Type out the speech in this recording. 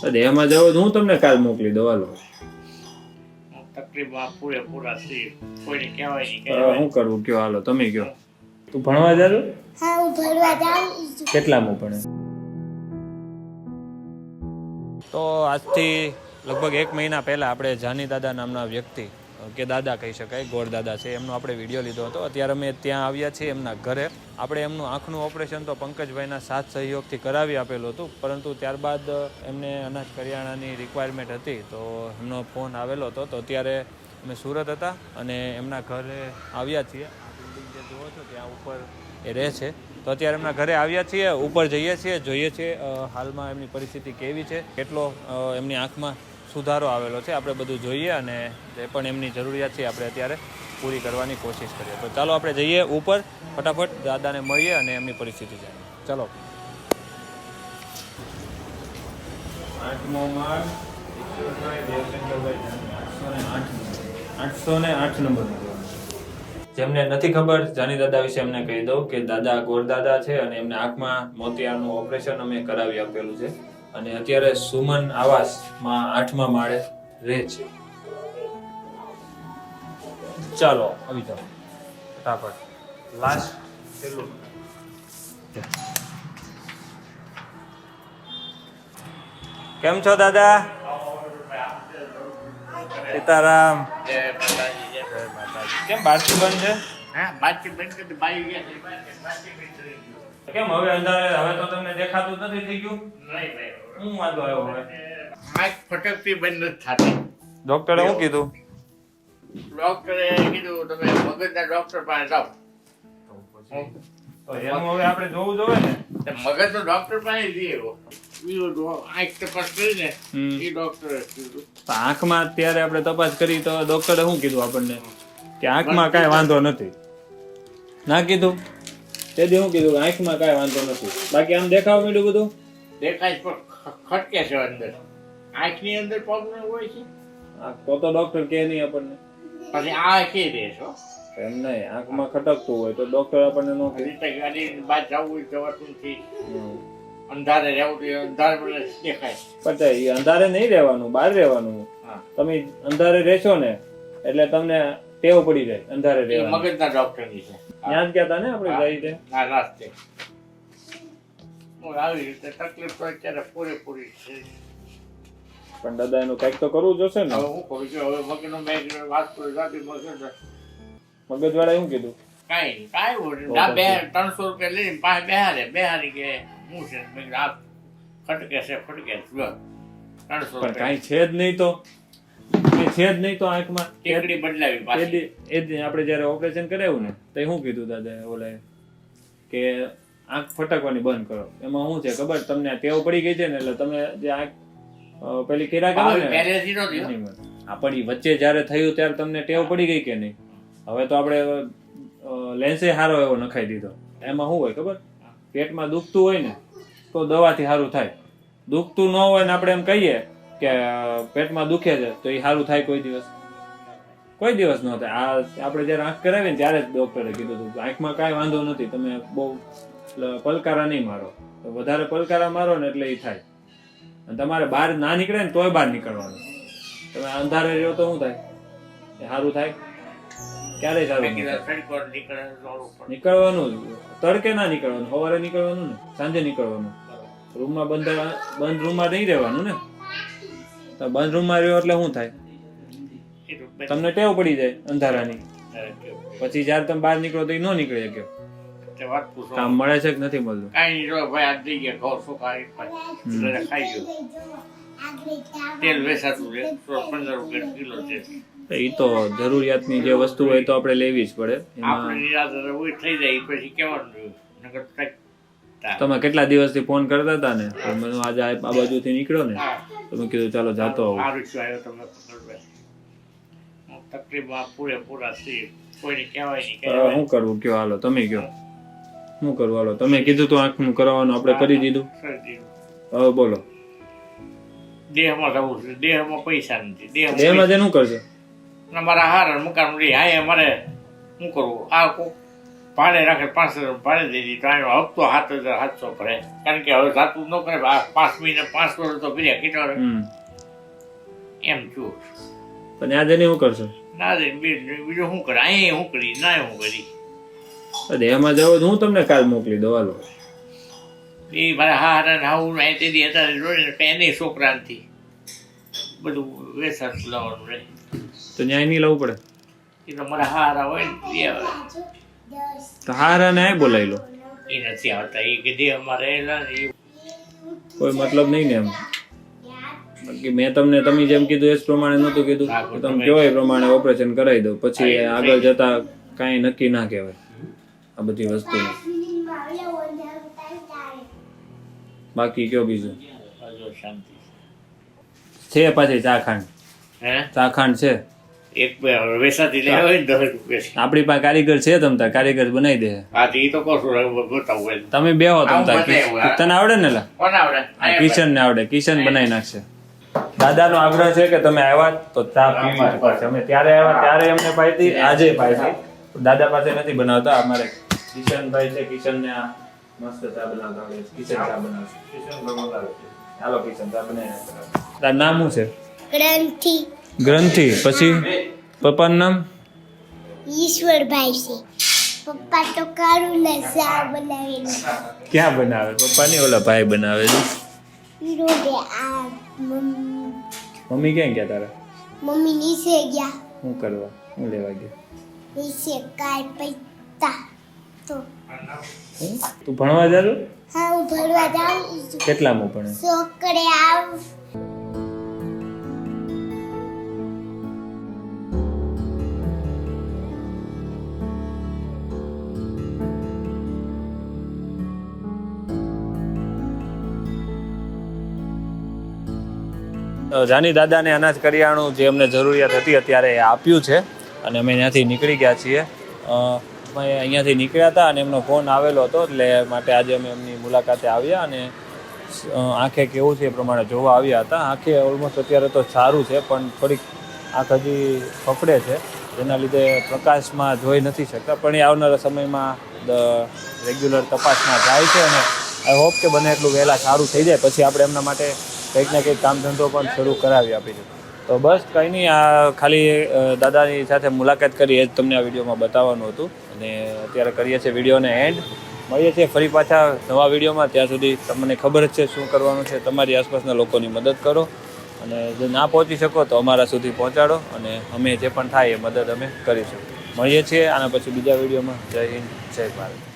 તો એમાં જવું તો હું તમને કાલ મોકલી દઉં હાલો. તકલીફમાં પૂરેપૂરા છીએ કોઈને કહેવાય નહીં કહેવાય. શું કરવું કયો હાલો તમે કયો. તું ભણવા જાજો? હા હું ભરવા જાઉં કેટલામાં ભણે? તો આજથી લગભગ એક મહિના પહેલાં આપણે જાની દાદા નામના વ્યક્તિ કે દાદા કહી શકાય ગોળ દાદા છે, એમનો આપણે વીડિયો લીધો હતો. અત્યારે અમે ત્યાં આવ્યા છીએ એમના ઘરે. આપણે એમનું આંખનું ઓપરેશન તો પંકજભાઈના સાથ સહયોગથી કરાવી આપેલું હતું, પરંતુ ત્યારબાદ એમને અનાજ કરિયાણાની રિક્વાયરમેન્ટ હતી, તો એમનો ફોન આવેલો હતો. તો અત્યારે અમે સુરત હતા અને એમના ઘરે આવ્યા છીએ. બિલ્ડિંગ જે જુઓ છો ત્યાં ઉપર એ રહે છે. તો અત્યારે એમના ઘરે આવ્યા છીએ, ઉપર જઈએ છીએ, જોઈએ છીએ હાલમાં એમની પરિસ્થિતિ કેવી છે, કેટલો એમની આંખમાં સુધારો આવેલો છે આપણે બધું જોઈએ અને જે પણ એમની જરૂરિયાત છે આપણે અત્યારે પૂરી કરવાની કોશિશ કરીએ. તો ચાલો આપણે જઈએ ઉપર ફટાફટ દાદાને મળીએ અને એમની પરિસ્થિતિ જાણીએ. ચાલો. આઠમો માળ આઠસો ને આઠ નંબર. જેમને નથી ખબર જાની દાદા વિશે એમને કહી દઉં કે દાદા ગોરદાદા છે અને એમને આંખમાં મોતિયાનું ઓપરેશન અમે કરાવી આપેલું છે. અને અત્યારે સુમન આવાસમાં આઠમા માળે રહે છે. ચાલો આવી જાઓ. ફટાફટ. લાસ્ટ છેલ્લું કેમ છો દાદા? સીતારામ. કેમ બારસી બંધ છે. કેમ હવે અંધારે હવે તો તમને દેખાતું નથી થઈ ગયું? નહીં ભાઈ હું વાંધો આવ્યો હવે? આંખ ફટકતી બંધ નથી થતી. ડોક્ટરે શું કીધું? ડોક્ટરે કીધું તમે મગજના ડોક્ટર પાસે જાઓ. તો એનું હવે આપણે જોવું જોઈએ ને? તે મગજનો ડોક્ટર પાસે જઈએ આંખમાં અત્યારે આપણે તપાસ કરી તો ડોક્ટરે શું કીધું આપણને? કે આંખમાં કાંઈ વાંધો નથી. ના કીધું? તેથી શું કીધું? આંખમાં કાંઈ વાંધો નથી. બાકી આમ દેખાવ મળ્યું બધું? દેખાય પણ ખટકે છે અંદર. આંખની અંદર પ્રોબ્લેમ હોય છે? તો તો ડોક્ટર કહે નહીં આપણને. પછી આ કે દે છો એમ નહીં આંખમાં ખટકતું હોય તો ડોક્ટર આપણને નો કહે. ગાડી બહાર જવું હોય જવાતું નથી. અંધારે રહેવું અંધારે દેખાય. પણ એ અંધારે નહીં રહેવાનું બહાર રહેવાનું. તમે અંધારે રહેશો ને એટલે તમને ટેવ પડી જાય અંધારે રહેવાનું. મગજના ડોક્ટરની છે. ત્યાં જ ગયા હતા ને આપણે તે? ના રાસ્તે હું આવી રીતે તકલીફ તો અત્યારે પૂરેપૂરી છે. પણ દાદા એનું કંઈક તો કરવું જોશે ને? હવે હું કહું છું હવે મગજનો મેં વાત કરું જાતી મગજ મગજવાળાએ શું કીધું? કાંઈ કાંઈ ના બે ત્રણસો રૂપિયા લઈને પાસે બેહારે બેહારી કે હું છે મેં કીધું આ ખટકે છે ફટકે છે. ત્રણસો પણ કાંઈ છે જ નહીં તો. છે જ નહીં તો આંખમાં. ટેકડી બદલાવી પાછી. એ આપણે જ્યારે ઓપરેશન કરાવ્યું ને તો શું કીધું દાદા ઓલે કે આંખ ફટકવાની બંધ કરો. એમાં શું છે ખબર? તમને ટેવ પડી ગઈ છે ને એટલે તમે જે આંખ પેલી કેરા કરો ને? પહેલેથી નો થયો. નહીં મળે. આ પડી વચ્ચે જ્યારે થયું ત્યારે તમને ટેવ પડી ગઈ કે નહીં? હવે તો આપણે લેન્સે હારો એવો નખાઈ દીધો. એમાં શું હોય ખબર? પેટમાં દુખતું હોય ને તો દવાથી સારું થાય. દુખતું ન હોય ને આપણે એમ કહીએ કે પેટમાં દુખે છે તો એ સારું થાય કોઈ દિવસ. કોઈ દિવસ ન થાય. આ આપણે જ્યારે આંખ કરાવીને ત્યારે જ ડોક્ટરે કીધું હતું આંખમાં કાંઈ વાંધો નથી તમે બહુ પલકારા નહીં મારો. તો વધારે પલકારા મારો ને એટલે એ થાય. અને તમારે બહાર ના નીકળે ને તોય બહાર નીકળવાનું. તમે અંધારે રહ્યો તો શું થાય? સારું થાય? ક્યારે સારું. નીકળવાનું તડકે ના નીકળવાનું. સવારે નીકળવાનું ને સાંજે નીકળવાનું. રૂમમાં બંધ બંધ રૂમમાં નહીં રહેવાનું ને? તો બંધ રૂમમાં રહ્યો એટલે શું થાય? તમને ટેવ પડી જાય અંધારાની. પછી જ્યારે તમે બહાર નીકળો તો એ ન નીકળી શકે તે વાત પૂછો. કામ મળે છે કે નથી મળતું? કાંઈ નહીં જો ભાઈ આ જઈ ગયા ઘઉં સુકાઈ એટલે ખાઈ ગયો. તેલ વેચાતું છે પંદર રૂપિયા કિલો છે. એ તો જરૂરિયાતની જે વસ્તુ હોય તો આપણે લેવી જ પડે. આપણે નિરાધાર હોય થઈ જાય પછી કેવાનું નકર કંઈક તમે કેટલા દિવસથી ફોન કરતા હતા ને? મને આજે આ બાજુથી નીકળ્યો ને. તમે તો મેં કીધું ચાલો જાતો આવું. શું તકલીફમાં પૂરેપૂરા છીએ. કોઈને કહેવાય નહીં શું કરવું? કયો હાલો તમે કયો. શું કરવું તમે કીધું તો આંખનું કરાવવાનું આપણે કરી દીધું. હવે બોલો. દેહમાં જવું છે. દેહમાં પૈસા નથી. દેહમાં દેહમાં તેનું કરશે મારા હાર મકાન રહી હા એ મારે શું કરવું? આ ભાડે રાખે પાંચ હજાર ભાડે દઈ દીધી તો આનો હપ્તો સાત હજાર સાતસો ભરે. કારણ કે હવે સાતું ન કરે આ પાંચ મહિને પાંચ વર્ષ તો ભર્યા કેટલા? એમ છું. પણ આજે નહીં શું કરશો? ના બીજું શું કરે? અહીં શું કરી? ના શું કરી? એમાં જાવ હું તમને કાલ મોકલી દઉં હાલો. એ મારા હારા ને હાવું ને તેથી અત્યારે જોડે ને એને છોકરાથી બધું વેસાત લાવવાનું રહે. તો ન્યાય નહીં લાવવું પડે? એ તો મારા હારા હોય ને તે આવે. તો હારા ને બોલાવી લો. એ નથી આવતા એ કીધી અમારે એ કોઈ મતલબ નહીં ને એમ. બાકી મેં તમને તમે જેમ કીધું એ જ પ્રમાણે નહોતું કીધું. તમે કહો એ પ્રમાણે ઓપરેશન કરાવી દો. પછી આગળ જતા કાંઈ નક્કી ના કહેવાય. આ બધી વસ્તુ બાકી કયો બીજું? શાંતિ છે પાછી ચાખાંડ હે? ચાખાંડ છે. એક વેસાતી લેવા હોય ને દસ રૂપિયા આપણી પાસે કારીગર છે તમતા કારીગર બનાવી દે. હા તો એ તો કહું બતાવું હોય તમે તમતા બતાવ્યું, હા. તને આવડે ને લા? કોણ આવડે? કિશન ને આવડે કિશન બનાવી નાખશે. દાદાનો આગ્રહ છે કે તમે આવ્યા તો ચા પીવી અમે ત્યારે આવ્યા ત્યારે એમને પાઈ હતી આજે પાઈતી દાદા પાસે નથી બનાવતા અમારે કિશનભાઈ છે કિશન ને આ મસ્ત ચા બનાવતા આવડે છે. કિશન ચા બનાવશે હાલો કિશન ચા બનાવી તાર નામ શું છે? ગ્રંથિ. ગ્રંથિ. પછી પપ્પાનું નામ? ઈશ્વરભાઈ છે. પપ્પા તો કારું ને શા બનાવે ક્યાં બનાવે? પપ્પા નહીં ઓલા ભાઈ બનાવે છે. વિરોધે આ મમ્મી મમ્મી ક્યાં ગયા તારા? મમ્મી નીચે ગયા. શું કરવા? હું લેવા ગયા? નીચે કાય પૈસા. તો. તું ભણવા જાજો હા હું ભણવા જાઉં કેટલામાં ભણે? છોકરે આવ. જાની દાદાને અનાજ કરિયાણું જે અમને જરૂરિયાત હતી અત્યારે એ આપ્યું છે. અને અમે ત્યાંથી નીકળી ગયા છીએ. અમે અહીંયાથી નીકળ્યા હતા અને એમનો ફોન આવેલો હતો, એટલે માટે આજે અમે એમની મુલાકાતે આવ્યા અને આંખે કેવું છે એ પ્રમાણે જોવા આવ્યા હતા. આંખે ઓલમોસ્ટ અત્યારે તો સારું છે, પણ થોડીક આંખ હજી ફફડે છે. જેના લીધે પ્રકાશમાં જોઈ નથી શકતા, પણ એ આવનારા સમયમાં રેગ્યુલર તપાસમાં જાય છે અને આઈ હોપ કે બને એટલું વહેલા સારું થઈ જાય. પછી આપણે એમના માટે કંઈક ને કંઈક કામ ધંધો પણ શરૂ કરાવી આપીશું. તો બસ કંઈ નહીં, આ ખાલી દાદાની સાથે મુલાકાત કરી એ જ તમને આ વિડીયોમાં બતાવવાનું હતું. અને અત્યારે કરીએ છીએ વિડીયોને એન્ડ. મળીએ છીએ ફરી પાછા નવા વિડીયોમાં. ત્યાં સુધી તમને ખબર જ છે શું કરવાનું છે. તમારી આસપાસના લોકોની મદદ કરો. અને જો ના પહોંચી શકો તો અમારા સુધી પહોંચાડો. અને અમે જે પણ થાય એ મદદ અમે કરીશું મળીએ છીએ આના પછી બીજા વિડીયોમાં. જય હિન્દ, જય ભારત.